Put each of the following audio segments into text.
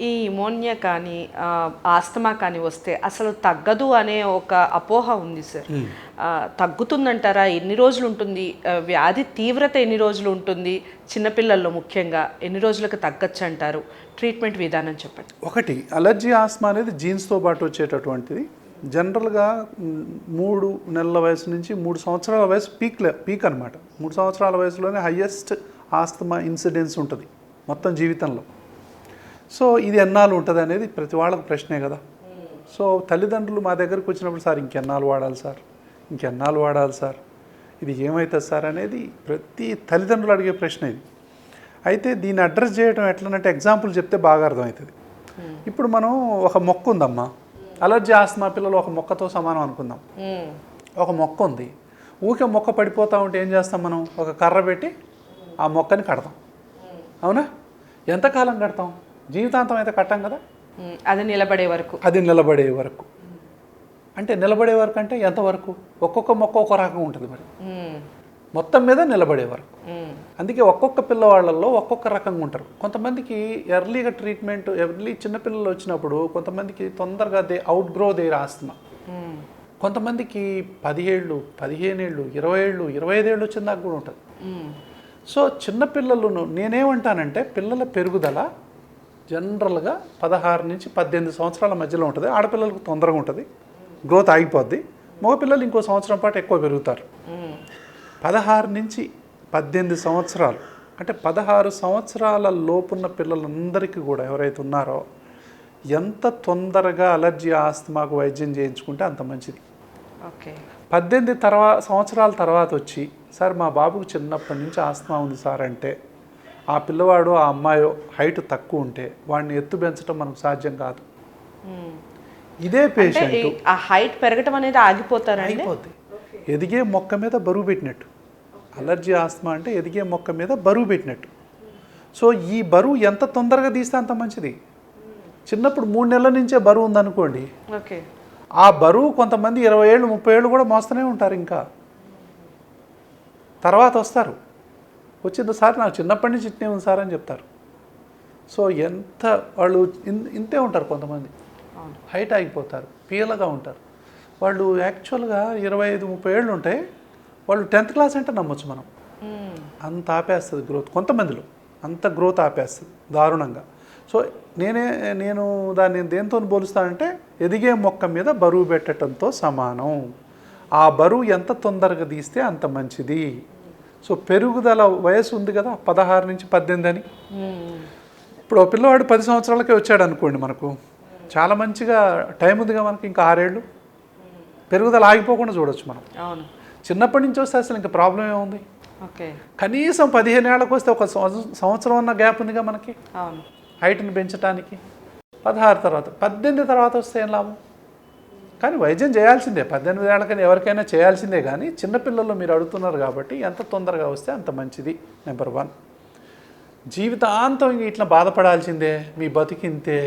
ఈ ఇమోనియా కానీ ఆస్తమా కానీ వస్తే అసలు తగ్గదు అనే ఒక అపోహ ఉంది సార్. తగ్గుతుందంటారా? ఎన్ని రోజులు ఉంటుంది? వ్యాధి తీవ్రత ఎన్ని రోజులు ఉంటుంది? చిన్నపిల్లల్లో ముఖ్యంగా ఎన్ని రోజులకు తగ్గచ్చు అంటారు? ట్రీట్మెంట్ విధానం చెప్పండి. ఒకటి అలర్జీ ఆస్మా అనేది జీన్స్తో పాటు వచ్చేటటువంటిది. జనరల్గా మూడు నెలల వయసు నుంచి మూడు సంవత్సరాల వయసు పీక్ పీక్ అనమాట మూడు సంవత్సరాల వయసులోనే హయ్యెస్ట్ ఆస్తమా ఇన్సిడెన్స్ ఉంటుంది మొత్తం జీవితంలో. సో ఇది ఎన్నాళ్ళు ఉంటుంది అనేది ప్రతి వాళ్ళకి ప్రశ్నే కదా. సో తల్లిదండ్రులు మా దగ్గరకు వచ్చినప్పుడు సార్ ఇంకెన్నాళ్ళు వాడాలి సార్? ఇంకెన్నాళ్ళు వాడాలి సార్? ఇది ఏమవుతుంది సార్ అనేది ప్రతి తల్లిదండ్రులు అడిగే ప్రశ్న ఇది. అయితే దీన్ని అడ్రస్ చేయడం ఎట్లనంటే ఎగ్జాంపుల్ చెప్తే బాగా అర్థమవుతుంది. ఇప్పుడు మనం ఒక మొక్క ఉందమ్మా. అలర్జీ ఆస్తమా పిల్లలు ఒక మొక్కతో సమానం అనుకుందాం. ఒక మొక్క ఉంది. ఊకే మొక్క పడిపోతా ఉంటే ఏం చేస్తాం మనం? ఒక కర్ర పెట్టి ఆ మొక్కని కడతాం. అవునా? ఎంతకాలం కడతాం? జీవితాంతం అయితే కట్టాం కదా. అది నిలబడే వరకు అది నిలబడే వరకు అంటే నిలబడే వరకు అంటే ఎంతవరకు ఒక్కొక్క మొక్క ఒక్కో రకం ఉంటుంది మరి. మొత్తం మీద నిలబడే వరకు. అందుకే ఒక్కొక్క పిల్లవాళ్ళల్లో ఒక్కొక్క రకంగా ఉంటారు కొంతమందికి ఎర్లీగా ట్రీట్మెంట్ ఎర్లీ చిన్నపిల్లలు వచ్చినప్పుడు కొంతమందికి తొందరగా they out grow their asthma. కొంతమందికి పదిహేళ్ళు పదిహేనేళ్ళు ఇరవై ఏళ్ళు ఇరవై ఐదేళ్ళు వచ్చిన దాకా కూడా ఉంటుంది. సో చిన్నపిల్లలను నేనేమంటానంటే పిల్లల పెరుగుదల జనరల్గా పదహారు నుంచి పద్దెనిమిది సంవత్సరాల మధ్యలో ఉంటుంది. ఆడపిల్లలకు తొందరగా ఉంటుంది. గ్రోత్ ఆగిపోద్ది. మగపిల్లలు ఇంకో సంవత్సరం పాటు ఎక్కువ పెరుగుతారు. పదహారు నుంచి పద్దెనిమిది సంవత్సరాలు అంటే పదహారు సంవత్సరాల లోపున్న పిల్లలందరికీ కూడా ఎవరైతే ఉన్నారో ఎంత తొందరగా అలర్జీ ఆస్తమాకు వైద్యం చేయించుకుంటే అంత మంచిది. ఓకే. పద్దెనిమిది తర్వాత సంవత్సరాల తర్వాత వచ్చి సార్ మా బాబుకు చిన్నప్పటి నుంచి ఆస్తమా ఉంది సార్ అంటే ఆ పిల్లవాడు ఆ అమ్మాయో హైట్ తక్కువ ఉంటే వాడిని ఎత్తు పెంచడం మనకు సాధ్యం కాదు. మ్మ్. ఇదే పేషెంట్ ఆ హైట్ పెరగటం అనేది ఆగిపోతారండి అయిపోద్ది ఎదిగే మొక్క మీద బరువు పెట్టినట్టు. అలర్జీ ఆస్తమా అంటే ఎదిగే మొక్క మీద బరువు పెట్టినట్టు. సో ఈ బరువు ఎంత తొందరగా తీస్తే అంత మంచిది. చిన్నప్పుడు మూడు నెలల నుంచే బరువు ఉందనుకోండి. ఓకే. ఆ బరువు కొంతమంది ఇరవై ఏళ్ళు ముప్పై ఏళ్ళు కూడా మోస్తూనే ఉంటారు ఇంకా. తర్వాత వస్తారు. వచ్చింది సార్ నాకు చిన్నప్పటి నుంచి ఇట్నే ఉంది సార్ అని చెప్తారు. సో ఎంత వాళ్ళు ఇన్- ఇంతే ఉంటారు కొంతమంది. హైట్ ఆగిపోతారు పీలగా ఉంటారు. వాళ్ళు యాక్చువల్గా ఇరవై ఐదు ముప్పై ఏళ్ళు ఉంటాయి వాళ్ళు టెన్త్ క్లాస్ అంటే నమ్మొచ్చు మనం. అంత ఆపేస్తుంది గ్రోత్ కొంతమందిలో అంత గ్రోత్ ఆపేస్తుంది దారుణంగా. సో నేనే నేను దాన్ని దేంతో పోలుస్తానంటే ఎదిగే మొక్క మీద బరువు పెట్టడంతో సమానం. ఆ బరువు ఎంత తొందరగా తీస్తే అంత మంచిది. సో పెరుగుదల వయసు ఉంది కదా పదహారు నుంచి పద్దెనిమిది అని. మ్మ్. ఇప్పుడు పిల్లవాడు పది సంవత్సరాలకే వచ్చాడు అనుకోండి మనకు. చాలా మంచిగా టైం ఉందిగా మనకి ఇంకా ఆరేళ్ళు. పెరుగుదల ఆగిపోకుండా చూడొచ్చు మనం. అవును. చిన్నప్పటి నుంచి వస్తే అసలు ఇంకా ప్రాబ్లం ఏముంది? ఓకే. కనీసం పదిహేను ఏళ్ళకి వస్తే ఒక సంవత్సరం సంవత్సరం ఉన్న గ్యాప్ ఉందిగా మనకి. అవును. హైట్ని పెంచడానికి పదహారు తర్వాత పద్దెనిమిది తర్వాత వస్తే ఏం లాభం? కానీ వైద్యం చేయాల్సిందే. పద్దెనిమిది ఏళ్ళకని ఎవరికైనా చేయాల్సిందే కానీ చిన్నపిల్లలు మీరు అడుగుతున్నారు కాబట్టి ఎంత తొందరగా వస్తే అంత మంచిది నెంబర్ వన్. జీవితాంతం ఇట్లా బాధపడాల్సిందే మీ బతికింతే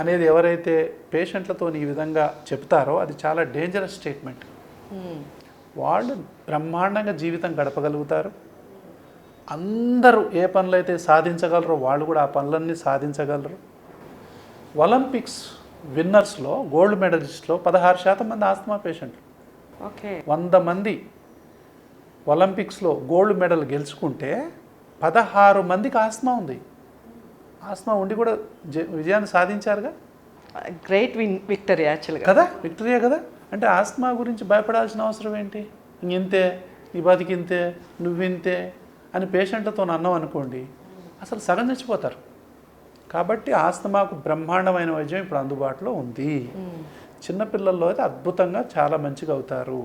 అనేది ఎవరైతే పేషెంట్లతో ఈ విధంగా చెప్తారో అది చాలా డేంజరస్ స్టేట్మెంట్. వాళ్ళు బ్రహ్మాండంగా జీవితం గడపగలుగుతారు. అందరూ ఏ పనులు అయితే సాధించగలరో వాళ్ళు కూడా ఆ పనులన్నీ సాధించగలరు. ఒలింపిక్స్ విన్నర్స్లో గోల్డ్ మెడలిస్ట్లో పదహారు శాతం మంది ఆస్తమా పేషెంట్లు. ఓకే. వంద మంది ఒలింపిక్స్లో గోల్డ్ మెడల్ గెలుచుకుంటే పదహారు మందికి ఆస్తమా ఉంది. ఆస్తమా ఉండి కూడా విజయాన్ని సాధించారుగా? గ్రేట్ విన్ విక్టరీ యాక్చువల్గా. కదా? విక్టరియా కదా? అంటే ఆస్తమా గురించి భయపడాల్సిన అవసరం ఏంటి? ఇంతే ఈ బతికింతే నువ్వింతే అని పేషెంట్లతో అన్నాం అనుకోండి అసలు సగం చచ్చిపోతారు. కాబట్టి ఆస్తమాకు బ్రహ్మాండమైన వైద్యం ఇప్పుడు అందుబాటులో ఉంది. చిన్నపిల్లల్లో అయితే అద్భుతంగా చాలా మంచిగా అవుతారు.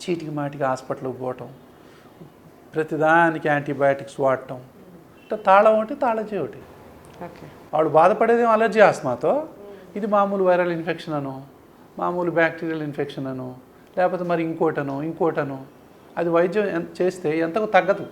చీటికి మాటికి హాస్పిటల్కి పోవటం ప్రతిదానికి యాంటీబయాటిక్స్ వాడటం అంటే తాళం ఒకటి తాళజీ ఒకటి. వాడు బాధపడేది అలర్జీ ఆస్మాతో ఇది మామూలు వైరల్ ఇన్ఫెక్షన్ అను మామూలు బ్యాక్టీరియల్ ఇన్ఫెక్షన్ అను లేకపోతే మరి ఇంకోటను ఇంకోటను. అది వైద్యం చేస్తే ఎంతకు తగ్గదు.